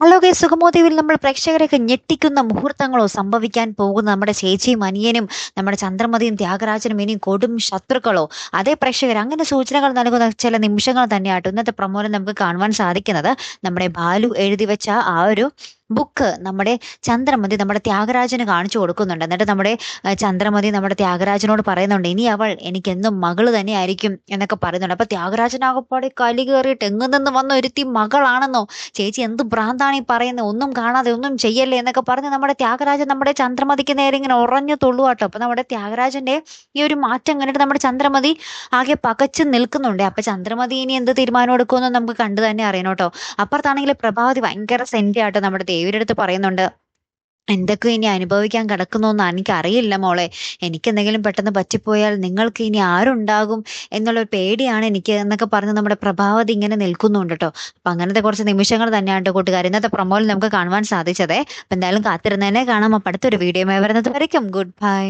Guys സുഖമോദേവിൽ നമ്മൾ പ്രേക്ഷകരെയൊക്കെ ഞെട്ടിക്കുന്ന മുഹൂർത്തങ്ങളോ സംഭവിക്കാൻ പോകുന്ന നമ്മുടെ ചേച്ചിയും അനിയനും നമ്മുടെ ചന്ദ്രമതിയും ത്യാഗരാജനും ഇനിയും കൊടും ശത്രുക്കളോ? അതേ പ്രേക്ഷകർ അങ്ങനെ സൂചനകൾ നൽകുന്ന ചില നിമിഷങ്ങൾ തന്നെയാട്ടോ ഇന്നത്തെ പ്രമോദം നമുക്ക് കാണുവാൻ സാധിക്കുന്നത്. നമ്മുടെ ബാലു എഴുതി വെച്ച ആ ഒരു ബുക്ക് നമ്മുടെ ചന്ദ്രമതി നമ്മുടെ ത്യാഗരാജന് കാണിച്ചു കൊടുക്കുന്നുണ്ട്. എന്നിട്ട് നമ്മുടെ ചന്ദ്രമതി നമ്മുടെ ത്യാഗരാജനോട് പറയുന്നുണ്ട് ഇനി അവൾ എനിക്കെന്നും മകൾ തന്നെ ആയിരിക്കും എന്നൊക്കെ പറയുന്നുണ്ട്. അപ്പൊ ത്യാഗരാജനാകപ്പാടെ കലി കയറിയിട്ട് എങ്ങു നിന്ന് വന്ന ഒരുത്തി മകളാണെന്നോ ചേച്ചി എന്ത് ഭ്രാന്താണ് ഈ പറയുന്നത് ഒന്നും കാണാതെ ഒന്നും ചെയ്യല്ലേ? എന്നൊക്കെ പറഞ്ഞ് നമ്മുടെ ത്യാഗരാജൻ നമ്മുടെ ചന്ദ്രമതിക്ക് നേരെ ഇങ്ങനെ ഉറഞ്ഞു തുള്ളുവാട്ടോ. അപ്പൊ നമ്മുടെ ത്യാഗരാജന്റെ ഈ ഒരു മാറ്റം കണ്ടിട്ട് നമ്മുടെ ചന്ദ്രമതി ആകെ പകച്ചു നിൽക്കുന്നുണ്ട്. അപ്പൊ ചന്ദ്രമതി ഇനി എന്ത് തീരുമാനം എടുക്കുമെന്ന് നമുക്ക് കണ്ടു തന്നെ അറിയണം കേട്ടോ. അപ്പുറത്താണെങ്കിൽ പ്രഭാവതി ഭയങ്കര സെന്റ് ആട്ടോ നമ്മുടെ ദേവിയുടെ അടുത്ത് പറയുന്നുണ്ട് എന്തൊക്കെ ഇനി അനുഭവിക്കാൻ കിടക്കുന്നോന്ന് എനിക്ക് അറിയില്ല മോളെ. എനിക്ക് എന്തെങ്കിലും പെട്ടെന്ന് പറ്റിപ്പോയാൽ നിങ്ങൾക്ക് ഇനി ആരുണ്ടാകും എന്നുള്ള ഒരു പേടിയാണ് എനിക്ക് എന്നൊക്കെ പറഞ്ഞ് നമ്മുടെ പ്രഭാവതി ഇങ്ങനെ നിൽക്കുന്നുണ്ട് കേട്ടോ അപ്പൊ അങ്ങനത്തെ കുറച്ച് നിമിഷങ്ങൾ തന്നെയാണ് ട്ടോ കൂട്ടുകാർ. ഇന്നത്തെ പ്രമോയിൽ നമുക്ക് കാണുവാൻ സാധിച്ചതേ. അപ്പൊ എന്തായാലും കാത്തിരുന്നതിനെ കാണാം. അപ്പം അടുത്തൊരു വീഡിയോ വരുന്നത് വരയ്ക്കും. Good bye.